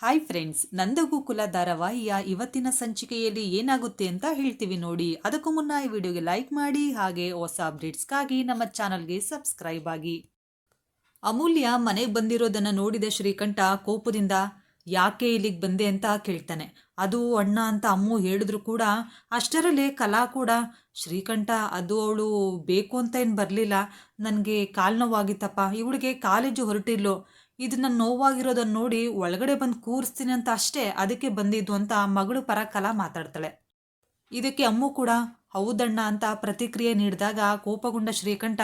Hi friends Nandagokula ಧಾರಾವಾಹಿಯ ಇವತ್ತಿನ ಸಂಚಿಕೆಯಲ್ಲಿ ಏನಾಗುತ್ತೆ ಅಂತ ಹೇಳ್ತೀವಿ ನೋಡಿ. ಅದಕ್ಕೂ ಮುನ್ನ ಈ ವಿಡಿಯೋಗೆ ಲೈಕ್ ಮಾಡಿ ಹಾಗೆ ಹೊಸ ಅಪ್ಡೇಟ್ಸ್ಗಾಗಿ ನಮ್ಮ ಚಾನಲ್ಗೆ ಸಬ್ಸ್ಕ್ರೈಬ್ ಆಗಿ. ಅಮೂಲ್ಯ ಮನೆಗೆ ಬಂದಿರೋದನ್ನು ನೋಡಿದ ಶ್ರೀಕಂಠ ಕೋಪದಿಂದ, ಯಾಕೆ ಇಲ್ಲಿಗೆ ಬಂದೆ ಅಂತ ಕೇಳ್ತಾನೆ. ಅದು ಅಣ್ಣ ಅಂತ ಅಮ್ಮು ಹೇಳಿದ್ರು ಕೂಡ ಅಷ್ಟರಲ್ಲೇ ಕಲಾ ಕೂಡ, ಶ್ರೀಕಂಠ, ಅದು ಅವಳು ಬೇಕು ಅಂತ ಏನು ಬರಲಿಲ್ಲ? ನನಗೆ ಕಾಲು ನೋವಾಗಿತ್ತಪ್ಪ ಇವಳಿಗೆ ಕಾಲೇಜು ಹೊರಟಿರ್ಲು ಇದು ನನ್ನ ನೋವಾಗಿರೋದನ್ನ ನೋಡಿ ಒಳಗಡೆ ಬಂದು ಕೂರಿಸ್ತೀನಿ ಅಂತ ಅಷ್ಟೇ ಅದಕ್ಕೆ ಬಂದಿದ್ದು ಅಂತ ಮಗಳು ಪರ ಕಲಾ ಮಾತಾಡ್ತಾಳೆ. ಇದಕ್ಕೆ ಅಮ್ಮು ಕೂಡ, ಹೌದಣ್ಣ ಅಂತ ಪ್ರತಿಕ್ರಿಯೆ ನೀಡಿದಾಗ ಕೋಪಗೊಂಡ ಶ್ರೀಕಂಠ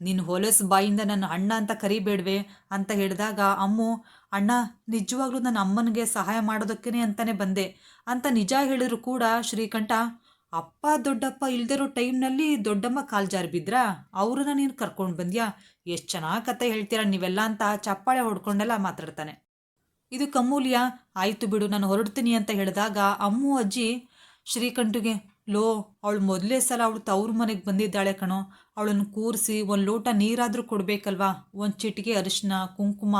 ನಿನ್ನ ಹೊಲಸು ಬಾಯಿಂದ ನನ್ನ ಅಣ್ಣ ಅಂತ ಕರಿಬೇಡ್ವೆ ಅಂತ ಹೇಳಿದಾಗ ಅಮ್ಮು, ಅಣ್ಣ, ನಿಜವಾಗ್ಲೂ ನನ್ನ ಅಮ್ಮನಿಗೆ ಸಹಾಯ ಮಾಡೋದಕ್ಕೇ ಅಂತಾನೆ ಬಂದೆ ಅಂತ ನಿಜ ಹೇಳಿದ್ರು ಕೂಡ ಶ್ರೀಕಂಠ. ಅಪ್ಪ, ದೊಡ್ಡಪ್ಪ ಇಲ್ದಿರೋ ಟೈಮ್ನಲ್ಲಿ ದೊಡ್ಡಮ್ಮ ಕಾಲ್ ಜಾರಿ ಬಿದ್ರಾ? ಅವ್ರನ್ನ ನೀನು ಕರ್ಕೊಂಡು ಬಂದ್ಯಾ? ಎಷ್ಟು ಚೆನ್ನಾಗಿ ಕತೆ ಹೇಳ್ತೀರಾ ನೀವೆಲ್ಲ ಅಂತ ಚಪ್ಪಾಳೆ ಹೊಡ್ಕೊಂಡೆಲ್ಲ ಮಾತಾಡ್ತಾನೆ. ಇದು ಕಮ್ಮೂಲ್ಯ ಆಯಿತು ಬಿಡು, ನಾನು ಹೊರಡ್ತೀನಿ ಅಂತ ಹೇಳಿದಾಗ ಅಮ್ಮು, ಅಜ್ಜಿ ಶ್ರೀಕಂಠಿಗೆ, ಲೋ, ಅವಳು ಮೊದಲೇ ಸಲ ಅವಳು ತವ್ರ ಮನೆಗೆ ಬಂದಿದ್ದಾಳೆ ಕಣೋ, ಅವಳನ್ನು ಕೂರಿಸಿ ಒಂದು ಲೋಟ ನೀರಾದರೂ ಕೊಡಬೇಕಲ್ವಾ? ಒಂದು ಚಿಟಿಕೆ ಅರಿಶಿನ ಕುಂಕುಮ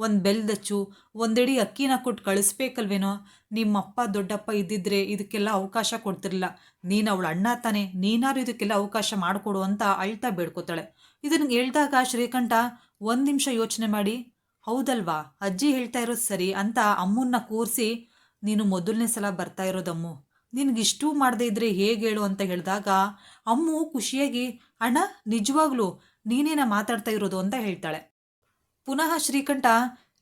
ಒಂದು ಬೆಲ್ದಚ್ಚು ಒಂದೆಡಿ ಅಕ್ಕಿನ ಕೊಟ್ಟು ಕಳಿಸ್ಬೇಕಲ್ವೇನೋ? ನಿಮ್ಮಪ್ಪ ದೊಡ್ಡಪ್ಪ ಇದ್ದಿದ್ರೆ ಇದಕ್ಕೆಲ್ಲ ಅವಕಾಶ ಕೊಡ್ತಿರಲಿಲ್ಲ. ನೀನು ಅವಳ ಅಣ್ಣ ತಾನೆ, ನೀನಾರು ಇದಕ್ಕೆಲ್ಲ ಅವಕಾಶ ಮಾಡಿಕೊಡು ಅಂತ ಅಳ್ತಾ ಬೇಡ್ಕೋತಾಳೆ. ಇದನ್ನು ಹೇಳ್ದಾಗ ಶ್ರೀಕಂಠ, ಒಂದು ನಿಮಿಷ ಯೋಚನೆ ಮಾಡಿ. ಹೌದಲ್ವಾ, ಅಜ್ಜಿ ಹೇಳ್ತಾ ಇರೋದು ಸರಿ ಅಂತ ಅಮ್ಮನ್ನ ಕೂರಿಸಿ, ನೀನು ಮೊದಲನೇ ಸಲ ಬರ್ತಾ ಇರೋದಮ್ಮು. ನಿನಗಿಷ್ಟು ಮಾಡದೇ ಇದ್ರೆ ಹೇಗೆ ಹೇಳು ಅಂತ ಹೇಳಿದಾಗ, ಅಮ್ಮು ಖುಷಿಯಾಗಿ, ಅಣ್ಣ, ನಿಜವಾಗ್ಲೂ ನೀನೇನ ಮಾತಾಡ್ತಾ ಇರೋದು? ಅಂತ ಹೇಳ್ತಾಳೆ. ಪುನಃ, ಶ್ರೀಕಂಠ,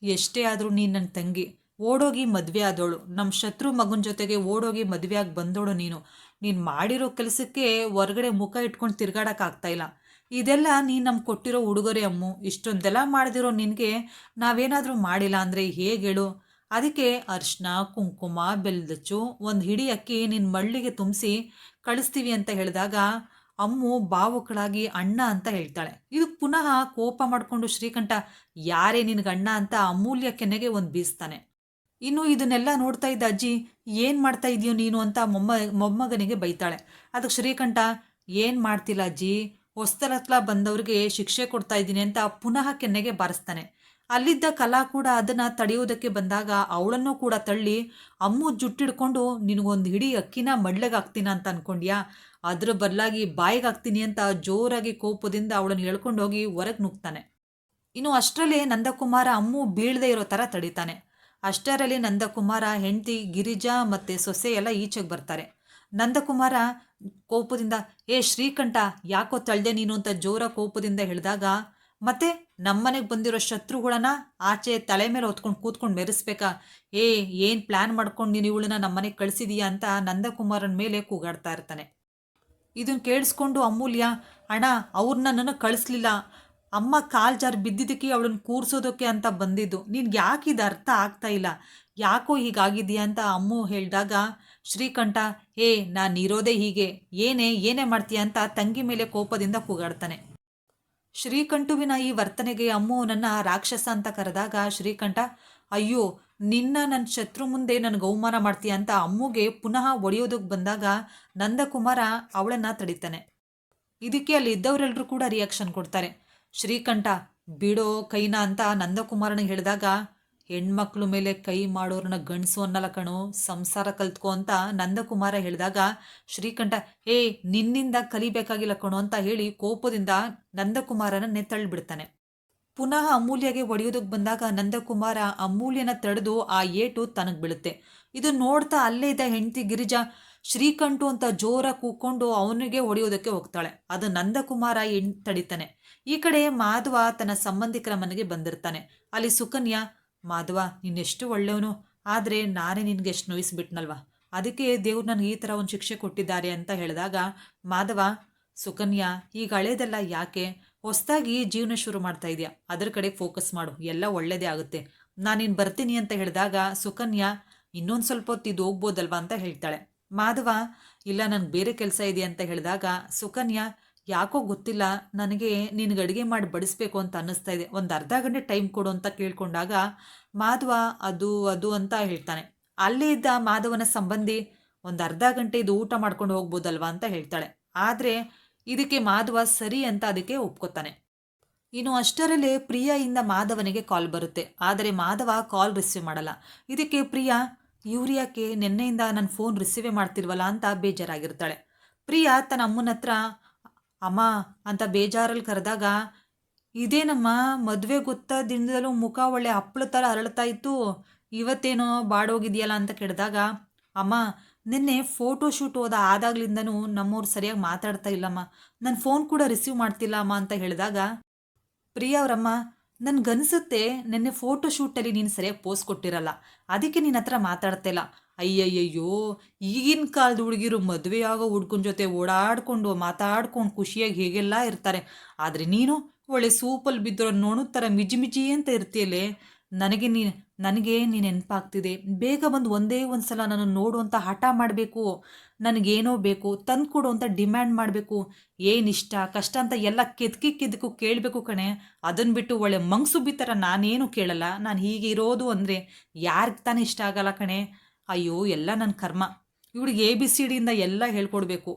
ಎಷ್ಟೇ ಆದರೂ ನೀನು ನನ್ನ ತಂಗಿ. ಓಡೋಗಿ ಮದುವೆ ಆದೋಳು. ನಮ್ಮ ಶತ್ರು ಮಗನ ಜೊತೆಗೆ ಓಡೋಗಿ ಮದುವೆಯಾಗಿ ಬಂದೋಳು ನೀನು. ನೀನು ಮಾಡಿರೋ ಕೆಲಸಕ್ಕೆ ಹೊರಗಡೆ ಮುಖ ಇಟ್ಕೊಂಡು ತಿರ್ಗಾಡೋಕ್ಕಾಗ್ತಾ ಇಲ್ಲ. ಇದೆಲ್ಲ ನೀನು ನಮ್ಗೆ ಕೊಟ್ಟಿರೋ ಉಡುಗೊರೆ ಅಮ್ಮು. ಇಷ್ಟೊಂದೆಲ್ಲ ಮಾಡಿದಿರೋ ನಿನಗೆ ನಾವೇನಾದರೂ ಮಾಡಿಲ್ಲ ಅಂದರೆ ಹೇಗೆ ಹೇಳು? ಅದಕ್ಕೆ ಅರ್ಶಿನ, ಕುಂಕುಮ, ಬೆಲ್ದಚ್ಚು, ಒಂದು ಹಿಡಿ ಅಕ್ಕಿ ನಿನ್ನ ಮಳ್ಳಿಗೆ ತುಂಬಿಸಿ ಕಳಿಸ್ತೀವಿ ಅಂತ ಹೇಳಿದಾಗ ಅಮ್ಮು ಭಾವುಕಳಾಗಿ ಅಣ್ಣ ಅಂತ ಹೇಳ್ತಾಳೆ. ಇದು ಪುನಃ ಕೋಪ ಮಾಡಿಕೊಂಡು ಶ್ರೀಕಂಠ, ಯಾರೇ ನಿನಗೆ ಅಣ್ಣ ಅಂತ ಅಮೂಲ್ಯ ಕೆನ್ನೆಗೆ ಒಂದು ಬೀಸ್ತಾನೆ. ಇನ್ನು ಇದನ್ನೆಲ್ಲ ನೋಡ್ತಾ ಇದ್ದ ಅಜ್ಜಿ, ಏನು ಮಾಡ್ತಾ ಇದೀಯೋ ನೀನು? ಅಂತ ಮೊಮ್ಮ, ಮೊಮ್ಮಗನಿಗೆ ಬೈತಾಳೆ. ಅದಕ್ಕೆ ಶ್ರೀಕಂಠ, ಏನು ಮಾಡ್ತಿಲ್ಲ ಅಜ್ಜಿ? ಹೊಸ್ತರತ್ಲ ಬಂದವ್ರಿಗೆ ಶಿಕ್ಷೆ ಕೊಡ್ತಾ ಇದ್ದೀನಿ ಅಂತ ಪುನಃ ಕೆನ್ನೆಗೆ ಬಾರಿಸ್ತಾನೆ. ಅಲ್ಲಿದ್ದ ಕಲಾ ಕೂಡ ಅದನ್ನು ತಡೆಯೋದಕ್ಕೆ ಬಂದಾಗ ಅವಳನ್ನು ಕೂಡ ತಳ್ಳಿ, ಅಮ್ಮು ಜುಟ್ಟಿಡ್ಕೊಂಡು ನಿನಗೊಂದು ಹಿಡಿ ಅಕ್ಕಿನ ಮಡ್ಲೆಗೆ ಹಾಕ್ತೀನ ಅಂತ ಅನ್ಕೊಂಡ್ಯಾ? ಅದ್ರ ಬದಲಾಗಿ ಬಾಯಿಗೆ ಹಾಕ್ತೀನಿ ಅಂತ ಜೋರಾಗಿ ಕೋಪದಿಂದ ಅವಳನ್ನು ಎಳ್ಕೊಂಡು ಹೋಗಿ ಹೊರಗೆ ನುಗ್ತಾನೆ. ಇನ್ನು ಅಷ್ಟರಲ್ಲಿ ನಂದಕುಮಾರ ಅಮ್ಮು ಬೀಳದೆ ಇರೋ ಥರ ತಡಿತಾನೆ. ಅಷ್ಟರಲ್ಲಿ ನಂದಕುಮಾರ, ಹೆಂಡತಿ, ಗಿರಿಜಾ ಮತ್ತು ಸೊಸೆ ಎಲ್ಲ ಈಚೆಗೆ ಬರ್ತಾರೆ. ನಂದಕುಮಾರ ಕೋಪದಿಂದ, ಏ ಶ್ರೀಕಂಠ, ಯಾಕೋ ತಳ್ದೆ ನೀನು? ಅಂತ ಜೋರ ಕೋಪದಿಂದ ಹೇಳಿದಾಗ, ಮತ್ತೆ ನಮ್ಮನೆಗೆ ಬಂದಿರೋ ಶತ್ರುಗಳನ್ನ ಆಚೆ ತಲೆ ಮೇಲೆ ಹೊತ್ಕೊಂಡು ಕೂತ್ಕೊಂಡು ಮೆರೆಸ್ಬೇಕಾ? ಏ, ಏನು ಪ್ಲ್ಯಾನ್ ಮಾಡ್ಕೊಂಡು ನೀನು ಇವಳನ್ನ ನಮ್ಮನೆಗೆ ಕಳಿಸಿದೀಯಾ? ಅಂತ ನಂದಕುಮಾರನ ಮೇಲೆ ಕೂಗಾಡ್ತಾ ಇರ್ತಾನೆ. ಇದನ್ನು ಕೇಳಿಸ್ಕೊಂಡು ಅಮೂಲ್ಯ, ಅಣ್ಣ ಅವ್ರನ್ನ ನನಗೆ ಕಳಿಸ್ಲಿಲ್ಲ. ಅಮ್ಮ ಕಾಲ್ ಜಾರ್ ಬಿದ್ದಿದ್ದಕ್ಕೆ ಅವಳನ್ನ ಕೂರ್ಸೋದಕ್ಕೆ ಅಂತ ಬಂದಿದ್ದು. ನಿನ್ಗೆ ಯಾಕೆ ಇದು ಅರ್ಥ ಆಗ್ತಾ ಇಲ್ಲ? ಯಾಕೋ ಹೀಗಾಗಿದೆಯಾ ಅಂತ ಅಮ್ಮು ಹೇಳಿದಾಗ, ಶ್ರೀಕಂಠ ಏ ನಾನು ಇರೋದೇ ಹೀಗೆ. ಏನೇ ಏನೇ ಮಾಡ್ತೀಯ? ಅಂತ ತಂಗಿ ಮೇಲೆ ಕೋಪದಿಂದ ಕೂಗಾಡ್ತಾನೆ. ಶ್ರೀಕಂಠುವಿನ ಈ ವರ್ತನೆಗೆ ಅಮ್ಮು ನನ್ನ ರಾಕ್ಷಸ ಅಂತ ಕರೆದಾಗ ಶ್ರೀಕಂಠ, ಅಯ್ಯೋ, ನಿನ್ನ ನನ್ನ ಶತ್ರು ಮುಂದೆ ನನಗೆ ಅವಮಾನ ಮಾಡ್ತೀಯ ಅಂತ ಅಮ್ಮುಗೆ ಪುನಃ ಒಡೆಯೋದಕ್ಕೆ ಬಂದಾಗ ನಂದಕುಮಾರ ಅವಳನ್ನ ತಡಿತಾನೆ. ಇದಕ್ಕೆ ಅಲ್ಲಿ ಇದ್ದವರೆಲ್ಲರೂ ಕೂಡ ರಿಯಾಕ್ಷನ್ ಕೊಡ್ತಾರೆ. ಶ್ರೀಕಂಠ, ಬಿಡೋ ಕೈನ ಅಂತ ನಂದಕುಮಾರನಿಗೆ ಹೇಳಿದಾಗ ಹೆಣ್ಮಕ್ಳು ಮೇಲೆ ಕೈ ಮಾಡೋರನ್ನ ಗಂಡಸು ಅನ್ನಲ್ಲ ಕಣು, ಸಂಸಾರ ಕಲ್ತ್ಕೊ ಅಂತ ನಂದಕುಮಾರ ಹೇಳಿದಾಗ ಶ್ರೀಕಂಠ, ಹೇ, ನಿನ್ನಿಂದ ಕಲಿಬೇಕಾಗಿಲ್ಲ ಕಣು ಅಂತ ಹೇಳಿ ಕೋಪದಿಂದ ನಂದಕುಮಾರನ ನೆತ್ತಳ್ಬಿಡ್ತಾನೆ ಪುನಃ ಅಮೂಲ್ಯಗೆ ಒಡೆಯೋದಕ್ಕೆ ಬಂದಾಗ ನಂದಕುಮಾರ ಅಮೂಲ್ಯನ ತಡೆದು ಆ ಏಟು ತನಗೆ ಬೀಳುತ್ತೆ. ಇದು ನೋಡ್ತಾ ಅಲ್ಲೇ ಇದ್ದ ಹೆಂಡತಿ ಗಿರಿಜಾ ಶ್ರೀಕಂಠು ಅಂತ ಜೋರ ಕೂಕೊಂಡು ಅವನಿಗೆ ಹೊಡೆಯೋದಕ್ಕೆ ಹೋಗ್ತಾಳೆ. ಅದು ನಂದಕುಮಾರ ತಡಿತಾನೆ. ಈ ಕಡೆ ಮಾಧವ ತನ್ನ ಸಂಬಂಧಿಕರ ಮನೆಗೆ ಬಂದಿರ್ತಾನೆ. ಅಲ್ಲಿ ಸುಕನ್ಯಾ ಮಾಧವ, ನೀನೆಷ್ಟು ಒಳ್ಳೆಯವನು, ಆದರೆ ನಾನೇ ನಿನಗೆ ಎಷ್ಟು ನೋಯಿಸ್ಬಿಟ್ನಲ್ವ? ಅದಕ್ಕೆ ದೇವ್ರು ನನಗೆ ಈ ಥರ ಒಂದು ಶಿಕ್ಷೆ ಕೊಟ್ಟಿದ್ದಾರೆ ಅಂತ ಹೇಳಿದಾಗ, ಮಾಧವ, ಸುಕನ್ಯಾ, ಈಗ ಹಳೇದೆಲ್ಲ ಯಾಕೆ? ಹೊಸದಾಗಿ ಜೀವನ ಶುರು ಮಾಡ್ತಾ ಇದೆಯಾ? ಅದ್ರ ಕಡೆ ಫೋಕಸ್ ಮಾಡು, ಎಲ್ಲ ಒಳ್ಳೇದೇ ಆಗುತ್ತೆ. ನಾನಿನ್ ಬರ್ತೀನಿ ಅಂತ ಹೇಳಿದಾಗ, ಸುಕನ್ಯಾ, ಇನ್ನೊಂದು ಸ್ವಲ್ಪ ಹೊತ್ತು ಇದು ಹೋಗ್ಬೋದಲ್ವಾ ಅಂತ ಹೇಳ್ತಾಳೆ. ಮಾಧವ, ಇಲ್ಲ, ನನಗೆ ಬೇರೆ ಕೆಲಸ ಇದೆ ಅಂತ ಹೇಳಿದಾಗ, ಸುಕನ್ಯಾ ಯಾಕೋ ಗೊತ್ತಿಲ್ಲ, ನನಗೆ ನಿನಗೆ ಅಡುಗೆ ಮಾಡಿ ಬಡಿಸ್ಬೇಕು ಅಂತ ಅನ್ನಿಸ್ತಾ ಇದೆ. ಒಂದು ಅರ್ಧ ಗಂಟೆ ಟೈಮ್ ಕೊಡು ಅಂತ ಕೇಳ್ಕೊಂಡಾಗ, ಮಾಧವ ಅದು ಅದು ಅಂತ ಹೇಳ್ತಾನೆ. ಅಲ್ಲಿ ಇದ್ದ ಮಾಧವನ ಸಂಬಂಧಿ ಒಂದು ಅರ್ಧ ಗಂಟೆ ಇದು ಊಟ ಮಾಡ್ಕೊಂಡು ಹೋಗ್ಬೋದಲ್ವಾ ಅಂತ ಹೇಳ್ತಾಳೆ. ಆದರೆ ಇದಕ್ಕೆ ಮಾಧವ ಸರಿ ಅಂತ ಅದಕ್ಕೆ ಒಪ್ಕೋತಾನೆ. ಇನ್ನು ಅಷ್ಟರಲ್ಲೇ ಪ್ರಿಯಾಯಿಂದ ಮಾಧವನಿಗೆ ಕಾಲ್ ಬರುತ್ತೆ. ಆದರೆ ಮಾಧವ ಕಾಲ್ ರಿಸೀವ್ ಮಾಡಲ್ಲ. ಇದಕ್ಕೆ ಪ್ರಿಯಾ ಯಾಕೆ ನಿನ್ನೆಯಿಂದ ನನ್ನ ಫೋನ್ ರಿಸೀವೇ ಮಾಡ್ತಿರ್ವಲ್ಲ ಅಂತ ಬೇಜಾರಾಗಿರ್ತಾಳೆ. ಪ್ರಿಯಾ ತನ್ನ ಅಮ್ಮನ ಹತ್ರ ಅಮ್ಮ, ಅಂತ ಬೇಜಾರಲ್ಲಿ ಕರೆದಾಗ, ಇದೇನಮ್ಮ, ಮದುವೆ ಗೊತ್ತಾ ದಿನದಲ್ಲೂ ಮುಖ ಒಳ್ಳೆ ಹಪ್ಪಳ ಥರ ಅರಳ್ತಾ ಇತ್ತು, ಇವತ್ತೇನೋ ಬಾಡೋಗಿದೆಯಲ್ಲ? ಅಂತ ಕೆಡ್ದಾಗ ಅಮ್ಮ, ನಿನ್ನೆ ಫೋಟೋ ಶೂಟ್ ಹೋದ ಆದಾಗ್ಲಿಂದನೂ ನಮ್ಮವ್ರು ಸರಿಯಾಗಿ ಮಾತಾಡ್ತಾ ಇಲ್ಲಮ್ಮ. ನನ್ನ ಫೋನ್ ಕೂಡ ರಿಸೀವ್ ಮಾಡ್ತಿಲ್ಲ ಅಮ್ಮ ಅಂತ ಹೇಳಿದಾಗ, ಪ್ರಿಯಾ ಅವರಮ್ಮ, ನನ್ಗನ್ಸುತ್ತೆ ನಿನ್ನೆ ಫೋಟೋ ಶೂಟಲ್ಲಿ ನೀನು ಸರಿಯಾಗಿ ಪೋಸ್ ಕೊಟ್ಟಿರಲ್ಲ. ಅದಕ್ಕೆ ನಿನ್ನ ಹತ್ರ ಮಾತಾಡ್ತಾ ಇಲ್ಲ. ಅಯ್ಯಯ್ಯಯ್ಯೋ, ಈಗಿನ ಕಾಲದ ಹುಡುಗಿರು ಮದುವೆ ಆಗೋ ಹುಡ್ಗನ ಜೊತೆ ಓಡಾಡ್ಕೊಂಡು, ಮಾತಾಡ್ಕೊಂಡು ಖುಷಿಯಾಗಿ ಹೇಗೆಲ್ಲ ಇರ್ತಾರೆ? ಆದರೆ ನೀನು ಒಳ್ಳೆ ಸೂಪಲ್ಲಿ ಬಿದ್ದಿರೋ ನೋಡೋ ಥರ ಮಿಜಿ ಮಿಜಿ ಅಂತ ಇರ್ತೀಯಲ್ಲೇ? ನನಗೆ ನೀ, ನನಗೆ ನೀನು ನೆನಪಾಗ್ತಿದೆ. ಬೇಗ ಬಂದು ಒಂದೇ ಒಂದು ಸಲ ನಾನು ನೋಡುವಂಥ ಹಠ ಮಾಡಬೇಕು. ನನಗೇನೋ ಬೇಕು ತಂದು ಕೊಡು ಅಂತ ಡಿಮ್ಯಾಂಡ್ ಮಾಡಬೇಕು. ಏನಿಷ್ಟ ಕಷ್ಟ ಅಂತ ಎಲ್ಲ ಕೆದ್ಕಿ ಕೆದಕು ಕೇಳಬೇಕು ಕಣೆ. ಅದನ್ನು ಬಿಟ್ಟು ಒಳ್ಳೆ ಮಂಗ್ಸುಬ್ಬಿ ಥರ ನಾನೇನು ಕೇಳಲ್ಲ. ನಾನು ಹೀಗೆ ಇರೋದು ಅಂದರೆ ಯಾರಿಗೆ ತಾನೇ ಇಷ್ಟ ಆಗಲ್ಲ ಕಣೆ? ಅಯ್ಯೋ, ಎಲ್ಲ ನನ್ನ ಕರ್ಮ. ಇವಳಿಗೆ ಎ ಬಿ ಸಿ ಡಿಯಿಂದ ಎಲ್ಲ ಹೇಳ್ಕೊಡ್ಬೇಕು.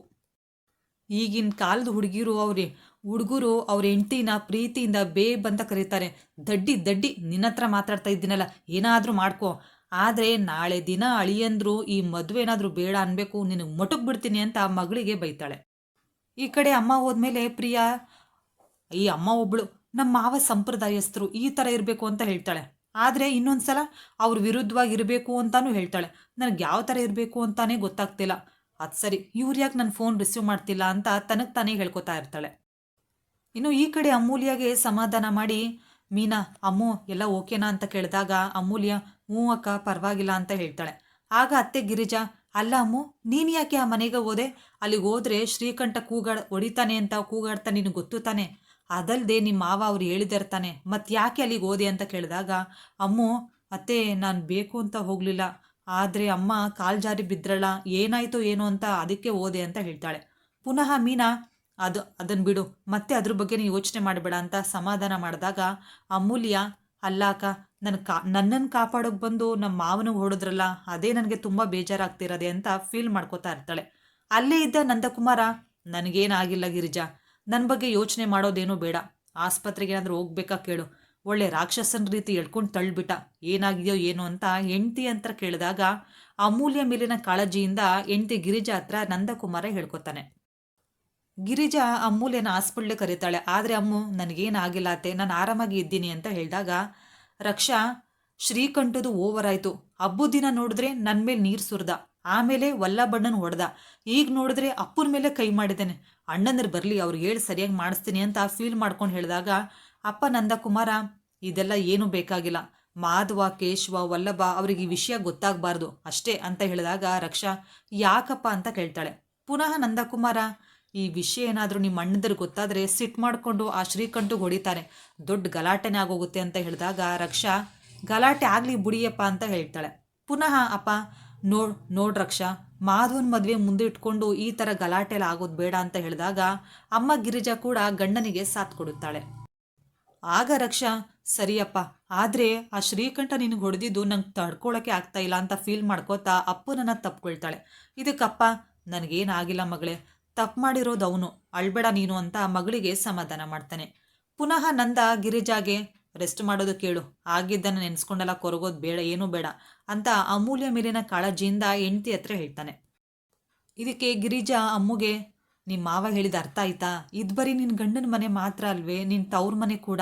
ಈಗಿನ ಕಾಲದ ಹುಡುಗಿರು ಅವ್ರಿ, ಹುಡುಗರು ಅವ್ರ ಹೆಂಡ್ತಿನ ಪ್ರೀತಿಯಿಂದ ಬೇಬ್ ಅಂತ ಕರೀತಾರೆ. ದಡ್ಡಿ ದಡ್ಡಿ, ನಿನ್ನ ಹತ್ರ ಮಾತಾಡ್ತಾ ಇದ್ದೀನಲ್ಲ, ಏನಾದರೂ ಮಾಡ್ಕೋ. ಆದರೆ ನಾಳೆ ದಿನ ಅಳಿಯಂದ್ರು, ಈ ಮದುವೆ ಏನಾದರೂ ಬೇಡ ಅನ್ಬೇಕು, ನಿನಗೆ ಮೊಟಕ್ ಬಿಡ್ತೀನಿ ಅಂತ ಮಗಳಿಗೆ ಬೈತಾಳೆ. ಈ ಕಡೆ ಅಮ್ಮ ಹೋದ್ಮೇಲೆ ಪ್ರಿಯಾ, ಈ ಅಮ್ಮ ಒಬ್ಳು, ನಮ್ಮ ಮಾವ ಸಂಪ್ರದಾಯಸ್ಥರು ಈ ಥರ ಇರಬೇಕು ಅಂತ ಹೇಳ್ತಾಳೆ. ಆದರೆ ಇನ್ನೊಂದು ಸಲ ಅವ್ರ ವಿರುದ್ಧವಾಗಿ ಇರಬೇಕು ಅಂತಾನೂ ಹೇಳ್ತಾಳೆ. ನನಗೆ ಯಾವ ಥರ ಇರಬೇಕು ಅಂತಾನೇ ಗೊತ್ತಾಗ್ತಿಲ್ಲ. ಅದು ಸರಿ, ಇವ್ರು ಯಾಕೆ ನನ್ನ ಫೋನ್ ರಿಸೀವ್ ಮಾಡ್ತಿಲ್ಲ ಅಂತ ತನಗೆ ತಾನೇ ಹೇಳ್ಕೊತಾ ಇರ್ತಾಳೆ. ಇನ್ನು ಈ ಕಡೆ ಅಮೂಲ್ಯಗೆ ಸಮಾಧಾನ ಮಾಡಿ, ಮೀನಾ, ಅಮ್ಮು, ಎಲ್ಲ ಓಕೆನಾ? ಅಂತ ಕೇಳಿದಾಗ ಅಮೂಲ್ಯ, ಹ್ಞೂ ಅಕ್ಕ, ಪರವಾಗಿಲ್ಲ ಅಂತ ಹೇಳ್ತಾಳೆ. ಆಗ ಅತ್ತೆ ಗಿರಿಜಾ, ಅಲ್ಲ ಅಮ್ಮು, ನೀನು ಯಾಕೆ ಆ ಮನೆಗೆ ಹೋದೆ? ಅಲ್ಲಿಗೆ ಹೋದ್ರೆ ಶ್ರೀಕಂಠ ಕೂಗಾಡ್ ಹೊಡಿತಾನೆ ಅಂತ ಕೂಗಾಡ್ತಾ ನಿನಗೆ ಗೊತ್ತು ತಾನೆ? ಅದಲ್ಲದೆ ನಿಮ್ಮ ಮಾವ ಅವ್ರು ಹೇಳಿದಿರ್ತಾನೆ ಮತ್ತೆ ಯಾಕೆ ಅಲ್ಲಿಗೆ ಹೋದೆ ಅಂತ ಕೇಳಿದಾಗ, ಅಮ್ಮು, ಅತ್ತೆ, ನಾನು ಬೇಕು ಅಂತ ಹೋಗಲಿಲ್ಲ. ಆದರೆ ಅಮ್ಮ ಕಾಲು ಜಾರಿ ಬಿದ್ರಲ್ಲ, ಏನಾಯ್ತು ಏನು ಅಂತ ಅದಕ್ಕೆ ಓದೆ ಅಂತ ಹೇಳ್ತಾಳೆ. ಪುನಃ ಮೀನಾ, ಅದು ಅದನ್ನು ಬಿಡು. ಮತ್ತೆ ಅದ್ರ ಬಗ್ಗೆ ನೀನು ಯೋಚನೆ ಮಾಡಬೇಡ ಅಂತ ಸಮಾಧಾನ ಮಾಡಿದಾಗ, ಅಮೂಲ್ಯ ಅಲ್ಲಾಕ ನನ್ನ ಕಾ ನನ್ನನ್ನು ಕಾಪಾಡೋಕೆ ಬಂದು ನಮ್ಮ ಮಾವನಿಗೆ ಹೊಡೆದ್ರಲ್ಲ, ಅದೇ ನನಗೆ ತುಂಬ ಬೇಜಾರಾಗ್ತಿರೋದೆ ಅಂತ ಫೀಲ್ ಮಾಡ್ಕೋತಾ ಇರ್ತಾಳೆ. ಅಲ್ಲೇ ಇದ್ದ ನಂದಕುಮಾರ ನನಗೇನಾಗಿಲ್ಲ ಗಿರಿಜಾ. ನನ್ನ ಬಗ್ಗೆ ಯೋಚನೆ ಮಾಡೋದೇನೂ ಬೇಡ. ಆಸ್ಪತ್ರೆಗೆ ಏನಾದರೂ ಹೋಗ್ಬೇಕಾ ಕೇಳು. ಒಳ್ಳೆ ರಾಕ್ಷಸನ ರೀತಿ ಎಳ್ಕೊಂಡು ತಳ್ಳಿಬಿಟ್ಟ ಏನಾಗಿದೆಯೋ ಏನೋ ಅಂತ ಹೆಂಡ್ತಿ ಅಂತ ಕೇಳಿದಾಗ ಅಮೂಲ್ಯ ಮೇಲಿನ ಕಾಳಜಿಯಿಂದ ಹೆಂಡ್ತಿ ಗಿರಿಜಾ ಹತ್ರ ನಂದಕುಮಾರ ಹೇಳ್ಕೊತಾನೆ. ಗಿರಿಜಾ ಅಮೂಲ್ಯನ ಹಾಸ್ಪಿಟ್ಲಿಗೆ ಕರೀತಾಳೆ. ಆದರೆ ಅಮ್ಮು ನನಗೇನಾಗಿಲ್ಲ ಅತ್ತೆ. ನಾನು ಆರಾಮಾಗಿ ಇದ್ದೀನಿ ಅಂತ ಹೇಳಿದಾಗ ರಕ್ಷಾ, ಶ್ರೀಕಂಠದು ಓವರ್ ಆಯಿತು. ಹಬ್ಬದ ದಿನ ನೋಡಿದ್ರೆ ನನ್ನ ಮೇಲೆ ನೀರು ಸುರಿದ. ಆಮೇಲೆ ವಲ್ಲಭಣ್ಣನ ಹೊಡೆದ. ಈಗ ನೋಡಿದ್ರೆ ಅಪ್ಪನ ಮೇಲೆ ಕೈ ಮಾಡಿದ್ದಾನೆ. ಅಣ್ಣಂದ್ರೆ ಬರಲಿ, ಅವ್ರು ಹೇಳಿ ಸರಿಯಾಗಿ ಮಾಡಿಸ್ತೀನಿ ಅಂತ ಫೀಲ್ ಮಾಡ್ಕೊಂಡು ಹೇಳಿದಾಗ, ಅಪ್ಪ ನಂದಕುಮಾರ, ಇದೆಲ್ಲ ಏನೂ ಬೇಕಾಗಿಲ್ಲ. ಮಾಧವ, ಕೇಶವ, ವಲ್ಲಭ ಅವ್ರಿಗೆ ಈ ವಿಷಯ ಗೊತ್ತಾಗಬಾರ್ದು. ಅಷ್ಟೇ ಅಂತ ಹೇಳಿದಾಗ ರಕ್ಷಾ, ಯಾಕಪ್ಪ ಅಂತ ಕೇಳ್ತಾಳೆ. ಪುನಃ ನಂದಕುಮಾರ, ಈ ವಿಷಯ ಏನಾದರೂ ನಿಮ್ಮ ಅಣ್ಣಂದ್ರೆ ಗೊತ್ತಾದರೆ ಸಿಟ್ ಮಾಡಿಕೊಂಡು ಆ ಶ್ರೀಕಂಠಗೆ ಹೊಡಿತಾರೆ. ದೊಡ್ಡ ಗಲಾಟೆನೇ ಆಗೋಗುತ್ತೆ ಅಂತ ಹೇಳಿದಾಗ ರಕ್ಷಾ, ಗಲಾಟೆ ಆಗಲಿ ಬುಡಿಯಪ್ಪ ಅಂತ ಹೇಳ್ತಾಳೆ. ಪುನಃ, ಅಪ್ಪ ನೋಡ್ ನೋಡ್ ರಕ್ಷಾ ಮಾಧವನ್ ಮದುವೆ ಮುಂದೆ ಇಟ್ಕೊಂಡು ಈ ಥರ ಗಲಾಟೆಲ್ಲ ಆಗೋದು ಬೇಡ ಅಂತ ಹೇಳಿದಾಗ ಅಮ್ಮ ಗಿರಿಜಾ ಕೂಡ ಗಂಡನಿಗೆ ಸಾಥ್ ಕೊಡುತ್ತಾಳೆ. ಆಗ ರಕ್ಷಾ, ಸರಿಯಪ್ಪ, ಆದರೆ ಆ ಶ್ರೀಕಂಠ ನಿನಗೆ ಹೊಡೆದಿದ್ದು ನಂಗೆ ತಡ್ಕೊಳಕ್ಕೆ ಆಗ್ತಾ ಇಲ್ಲ ಅಂತ ಫೀಲ್ ಮಾಡ್ಕೋತಾ ಅಪ್ಪನನ್ನ ತಪ್ಕೊಳ್ತಾಳೆ. ಇದಕ್ಕಪ್ಪ ನನಗೇನಾಗಿಲ್ಲ ಮಗಳೇ ತಪ್ಪು ಮಾಡಿರೋದು ಅವನು, ಅಳ್ಬೇಡ ನೀನು ಅಂತ ಮಗಳಿಗೆ ಸಮಾಧಾನ ಮಾಡ್ತಾನೆ. ಪುನಃ ನಂದ ಗಿರಿಜಾಗೆ ರೆಸ್ಟ್ ಮಾಡೋದು ಕೇಳು. ಆಗಿದ್ದನ್ನು ನೆನೆಸ್ಕೊಂಡೆಲ್ಲ ಕೊರಗೋದು ಬೇಡ, ಏನೂ ಬೇಡ ಅಂತ ಅಮೂಲ್ಯ ಮೇಲಿನ ಕಾಳಜಿಯಿಂದ ಹೆಂಡತಿ ಹತ್ರ ಹೇಳ್ತಾನೆ. ಇದಕ್ಕೆ ಗಿರಿಜಾ ಅಮ್ಮುಗೆ ನಿಮ್ಮ ಮಾವ ಹೇಳಿದ ಅರ್ಥ ಆಯ್ತಾ? ಇದು ಬರೀ ನಿನ್ನ ಗಂಡನ ಮನೆ ಮಾತ್ರ ಅಲ್ವೇ? ನಿನ್ನ ತವ್ರ ಮನೆ ಕೂಡ.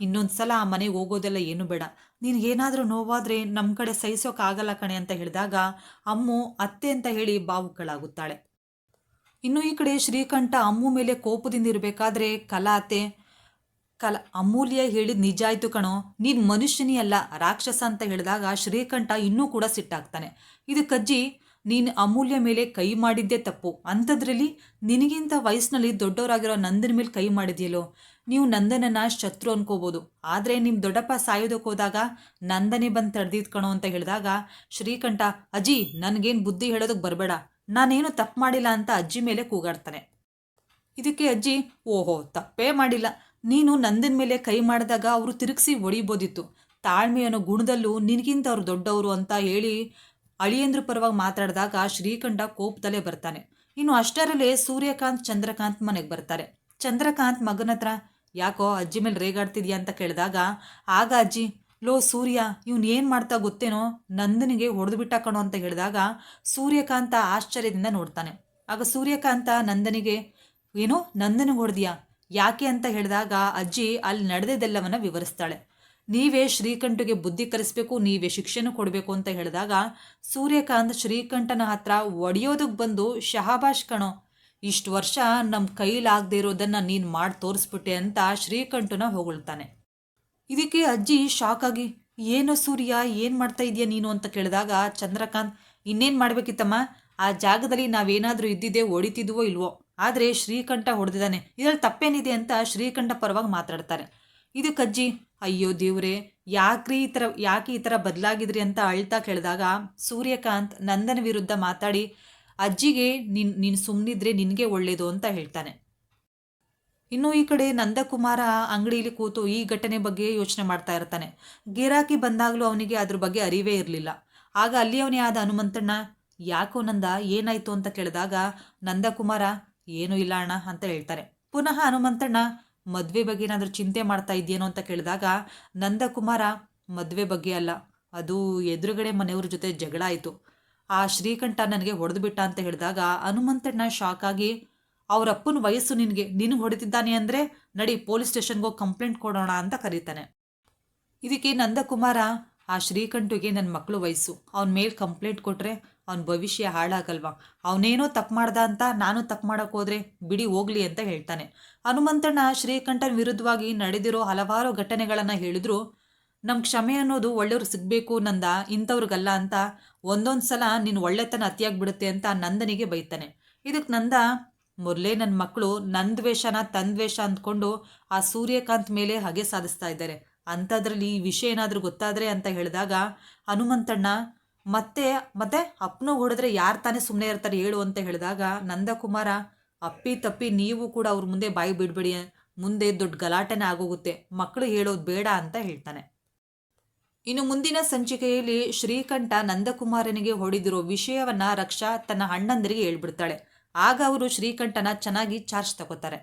ಇನ್ನೊಂದು ಸಲ ಆ ಮನೆಗೆ ಹೋಗೋದೆಲ್ಲ ಏನು ಬೇಡ. ನಿನಗೇನಾದರೂ ನೋವಾದರೆ ನಮ್ಮ ಕಡೆ ಸಹಿಸೋಕ್ಕಾಗಲ್ಲ ಕಣೆ ಅಂತ ಹೇಳಿದಾಗ ಅಮ್ಮು, ಅತ್ತೆ ಅಂತ ಹೇಳಿ ಭಾವುಕಳಾಗುತ್ತಾಳೆ ಇನ್ನು ಈ ಕಡೆ ಶ್ರೀಕಂಠ ಅಮ್ಮು ಮೇಲೆ ಕೋಪದಿಂದ ಇರಬೇಕಾದ್ರೆ ಕಲಾತೆ ಕಲ ಅಮೂಲ್ಯ ಹೇಳಿದ ನಿಜ ಆಯ್ತು ಕಣೋ. ನೀನು ಮನುಷ್ಯನೇ ಅಲ್ಲ, ರಾಕ್ಷಸ ಅಂತ ಹೇಳಿದಾಗ ಶ್ರೀಕಂಠ ಇನ್ನೂ ಕೂಡ ಸಿಟ್ಟಾಗ್ತಾನೆ. ಕಜ್ಜಿ, ನೀನು ಅಮೂಲ್ಯ ಮೇಲೆ ಕೈ ಮಾಡಿದ್ದೇ ತಪ್ಪು. ಅಂಥದ್ರಲ್ಲಿ ನಿನಗಿಂತ ವಯಸ್ಸಿನಲ್ಲಿ ದೊಡ್ಡವರಾಗಿರೋ ನಂದನ ಮೇಲೆ ಕೈ ಮಾಡಿದ್ಯಲ್ಲೋ? ನೀವು ನಂದನನ್ನ ಶತ್ರು ಅನ್ಕೋಬಹುದು ಆದರೆ ನಿಮ್ಮ ದೊಡ್ಡಪ್ಪ ಸಾಯೋದಕ್ಕೆ ಹೋದಾಗ ನಂದನೇ ಬಂದು ತಡೆದಿದ್ ಕಣೋ ಅಂತ ಹೇಳಿದಾಗ ಶ್ರೀಕಂಠ, ಅಜ್ಜಿ, ನನಗೇನು ಬುದ್ಧಿ ಹೇಳೋದಕ್ಕೆ ಬರಬೇಡ. ನಾನೇನು ತಪ್ಪು ಮಾಡಿಲ್ಲ ಅಂತ ಅಜ್ಜಿ ಮೇಲೆ ಕೂಗಾಡ್ತಾನೆ. ಇದಕ್ಕೆ ಅಜ್ಜಿ, ಓಹೋ, ತಪ್ಪೇ ಮಾಡಿಲ್ಲ. ನೀನು ನಂದನ ಮೇಲೆ ಕೈ ಮಾಡಿದಾಗ ಅವರು ತಿರುಗಿಸಿ ಒಡಿಬೋದಿತ್ತು ತಾಳ್ಮೆ ಅನ್ನೋ ಗುಣದಲ್ಲೂ ನಿನಗಿಂತ ಅವ್ರು ದೊಡ್ಡವರು ಅಂತ ಹೇಳಿ ಅಳಿಯಂದ್ರ ಪರವಾಗಿ ಮಾತಾಡಿದಾಗ ಶ್ರೀಕಂಠ ಕೋಪದಲ್ಲೇ ಬರ್ತಾನೆ. ಇನ್ನು ಅಷ್ಟರಲ್ಲೇ ಸೂರ್ಯಕಾಂತ್ ಚಂದ್ರಕಾಂತ್ ಮನೆಗೆ ಬರ್ತಾರೆ. ಚಂದ್ರಕಾಂತ್ ಮಗನ ಹತ್ರ, ಯಾಕೋ ಅಜ್ಜಿ ಮೇಲೆ ರೇಗಾಡ್ತಿದ್ಯಾ? ಅಂತ ಕೇಳಿದಾಗ, ಆಗ ಅಜ್ಜಿ, ಲೋ ಸೂರ್ಯ, ಇವ್ನು ಏನು ಮಾಡ್ತಾ ಗೊತ್ತೇನೋ ನಂದನಿಗೆ ಹೊಡೆದು ಬಿಟ್ಟಾಕಣೋ ಅಂತ ಹೇಳಿದಾಗ ಸೂರ್ಯಕಾಂತ ಆಶ್ಚರ್ಯದಿಂದ ನೋಡ್ತಾನೆ. ಆಗ ಸೂರ್ಯಕಾಂತ ನಂದನಿಗೆ, ಏನೋ ನಂದನಿಗೆ ಹೊಡೆದ್ಯಾ? ಯಾಕೆ ಅಂತ ಹೇಳಿದಾಗ ಅಜ್ಜಿ ಅಲ್ಲಿ ನಡೆದಿದ್ದೆಲ್ಲವನ್ನ ವಿವರಿಸ್ತಾಳೆ. ನೀವೇ ಶ್ರೀಕಂಠಗೆ ಬುದ್ಧಿ ಕಲಿಸ್ಬೇಕು, ನೀವೇ ಶಿಕ್ಷಣ ಕೊಡಬೇಕು ಅಂತ ಹೇಳಿದಾಗ ಸೂರ್ಯಕಾಂತ್ ಶ್ರೀಕಂಠನ ಹತ್ರ ಒಡೆಯೋದಕ್ಕೆ ಬಂದು, ಶಹಾಬಾಷ್ ಕಣೋ, ಇಷ್ಟು ವರ್ಷ ನಮ್ಮ ಕೈಲಾಗದೆ ಇರೋದನ್ನು ನೀನು ಮಾಡಿ ತೋರಿಸ್ಬಿಟ್ಟೆ ಅಂತ ಶ್ರೀಕಂಠನ ಹೊಗಳ್ತಾನೆ. ಇದಕ್ಕೆ ಅಜ್ಜಿ ಶಾಕ್ ಆಗಿ, ಏನು ಸೂರ್ಯ, ಏನು ಮಾಡ್ತಾ ಇದೀಯ ನೀನು? ಅಂತ ಕೇಳಿದಾಗ, ಚಂದ್ರಕಾಂತ್, ಇನ್ನೇನು ಮಾಡಬೇಕಿತ್ತಮ್ಮ? ಆ ಜಾಗದಲ್ಲಿ ನಾವೇನಾದರೂ ಇದ್ದಿದ್ದೆ ಹೊಡಿತಿದ್ವೋ ಇಲ್ವೋ? ಆದರೆ ಶ್ರೀಕಂಠ ಹೊಡೆದಿದ್ದಾನೆ. ಇದರಲ್ಲಿ ತಪ್ಪೇನಿದೆ ಅಂತ ಶ್ರೀಕಂಠ ಪರವಾಗಿ ಮಾತಾಡ್ತಾರೆ. ಇದು ಅಜ್ಜಿ ಅಯ್ಯೋ ದೇವ್ರೆ, ಯಾಕ್ರಿ ಈ ಥರ, ಯಾಕೆ ಈ ಥರ ಬದಲಾಗಿದ್ರಿ ಅಂತ ಅಳ್ತಾ ಕೇಳಿದಾಗ ಸೂರ್ಯಕಾಂತ್ ನಂದನ ವಿರುದ್ಧ ಮಾತಾಡಿ, ಅಜ್ಜಿಗೆ ನಿನ್, ನೀನು ಸುಮ್ಮನಿದ್ರೆ ನಿನಗೆ ಒಳ್ಳೇದು ಅಂತ ಹೇಳ್ತಾನೆ. ಇನ್ನು ಈ ಕಡೆ ನಂದಕುಮಾರ ಅಂಗಡಿಯಲ್ಲಿ ಕೂತು ಈ ಘಟನೆ ಬಗ್ಗೆ ಯೋಚನೆ ಮಾಡ್ತಾ ಇರ್ತಾನೆ. ಗಿರಾಕಿ ಬಂದಾಗಲೂ ಅವನಿಗೆ ಅದ್ರ ಬಗ್ಗೆ ಅರಿವೇ ಇರಲಿಲ್ಲ. ಆಗ ಅಲ್ಲಿಯವನೇ ಆದ ಹನುಮಂತಣ್ಣ, ಯಾಕೋ ನಂದ ಏನಾಯಿತು ಅಂತ ಕೇಳಿದಾಗ, ನಂದಕುಮಾರ ಏನೂ ಇಲ್ಲ ಅಣ್ಣ ಅಂತ ಹೇಳ್ತಾರೆ. ಪುನಃ ಹನುಮಂತಣ್ಣ, ಮದುವೆ ಬಗ್ಗೆ ಏನಾದರೂ ಚಿಂತೆ ಮಾಡ್ತಾ ಇದೆಯೇನೋ ಅಂತ ಕೇಳಿದಾಗ, ನಂದಕುಮಾರ ಮದುವೆ ಬಗ್ಗೆ ಅಲ್ಲ, ಅದು ಎದುರುಗಡೆ ಮನೆಯವ್ರ ಜೊತೆ ಜಗಳ ಆಯಿತು. ಆ ಶ್ರೀಕಂಠ ನನಗೆ ಹೊಡೆದು ಬಿಟ್ಟ ಅಂತ ಹೇಳಿದಾಗ, ಹನುಮಂತಣ್ಣ ಶಾಕ್ ಆಗಿ, ಅವ್ರ ಅಪ್ಪನ ವಯಸ್ಸು ನಿನಗೆ ನಿನಗೆ ಹೊಡಿತಿದ್ದಾನೆ ಅಂದರೆ ನಡಿ ಪೊಲೀಸ್ ಸ್ಟೇಷನ್ಗೆ ಕಂಪ್ಲೇಂಟ್ ಕೊಡೋಣ ಅಂತ ಕರೀತಾನೆ. ಇದಕ್ಕೆ ನಂದಕುಮಾರ, ಆ ಶ್ರೀಕಂಠಿಗೆ ನನ್ನ ಮಕ್ಕಳು ವಯಸ್ಸು, ಅವನ ಮೇಲೆ ಕಂಪ್ಲೇಂಟ್ ಕೊಟ್ಟರೆ ಅವನ ಭವಿಷ್ಯ ಹಾಳಾಗಲ್ವಾ? ಅವನೇನೋ ತಪ್ಪು ಮಾಡ್ದ ಅಂತ ನಾನು ತಪ್ಪು ಮಾಡೋಕೆ ಹೋದ್ರೆ ಬಿಡಿ ಹೋಗ್ಲಿ ಅಂತ ಹೇಳ್ತಾನೆ. ಹನುಮಂತಣ್ಣ ಶ್ರೀಕಂಠನ ವಿರುದ್ಧವಾಗಿ ನಡೆದಿರೋ ಹಲವಾರು ಘಟನೆಗಳನ್ನು ಹೇಳಿದ್ರು. ನಮ್ಮ ಕ್ಷಮೆ ಅನ್ನೋದು ಒಳ್ಳೆಯವ್ರು ಸಿಗಬೇಕು ನಂದ, ಇಂಥವ್ರಿಗಲ್ಲ ಅಂತ ಒಂದೊಂದು ಸಲ ನಿನ್ನ ಒಳ್ಳೆತನ ಅತಿಯಾಗ್ಬಿಡುತ್ತೆ ಅಂತ ನಂದನಿಗೆ ಬೈತಾನೆ. ಇದಕ್ಕೆ ನಂದ ಮೊದಲೇ ನನ್ನ ಮಕ್ಕಳು ನಂದ್ವೇಷನ ತಂದ್ವೇಷ ಅಂದ್ಕೊಂಡು ಆ ಸೂರ್ಯಕಾಂತ್ ಮೇಲೆ ಹಗೆ ಸಾಧಿಸ್ತಾ ಇದ್ದಾರೆ. ಅಂಥದ್ರಲ್ಲಿ ಈ ವಿಷಯ ಏನಾದರೂ ಗೊತ್ತಾದರೆ ಅಂತ ಹೇಳಿದಾಗ ಹನುಮಂತಣ್ಣ ಮತ್ತೆ ಮತ್ತೆ ಅಪ್ಪನ ಹೊಡೆದ್ರೆ ಯಾರು ತಾನೇ ಸುಮ್ಮನೆ ಇರ್ತಾರೆ ಹೇಳು ಅಂತ ಹೇಳಿದಾಗ ನಂದಕುಮಾರ, ಅಪ್ಪಿ ತಪ್ಪಿ ನೀವು ಕೂಡ ಅವ್ರ ಮುಂದೆ ಬಾಯಿ ಬಿಡ್ಬೇಡಿ, ಮುಂದೆ ದೊಡ್ಡ ಗಲಾಟೆನೇ ಆಗೋಗುತ್ತೆ ಮಕ್ಕಳು ಹೇಳೋದು ಬೇಡ ಅಂತ ಹೇಳ್ತಾನೆ. ಇನ್ನು ಮುಂದಿನ ಸಂಚಿಕೆಯಲ್ಲಿ ಶ್ರೀಕಂಠ ನಂದಕುಮಾರನಿಗೆ ಹೊಡೆದಿರೋ ವಿಷಯವನ್ನ ರಕ್ಷಾ ತನ್ನ ಅಣ್ಣಂದರಿಗೆ ಹೇಳ್ಬಿಡ್ತಾಳೆ. ಆಗ ಅವರು ಶ್ರೀಕಂಠನ ಚೆನ್ನಾಗಿ ಚಾರ್ಜ್ ತಗೋತಾರೆ.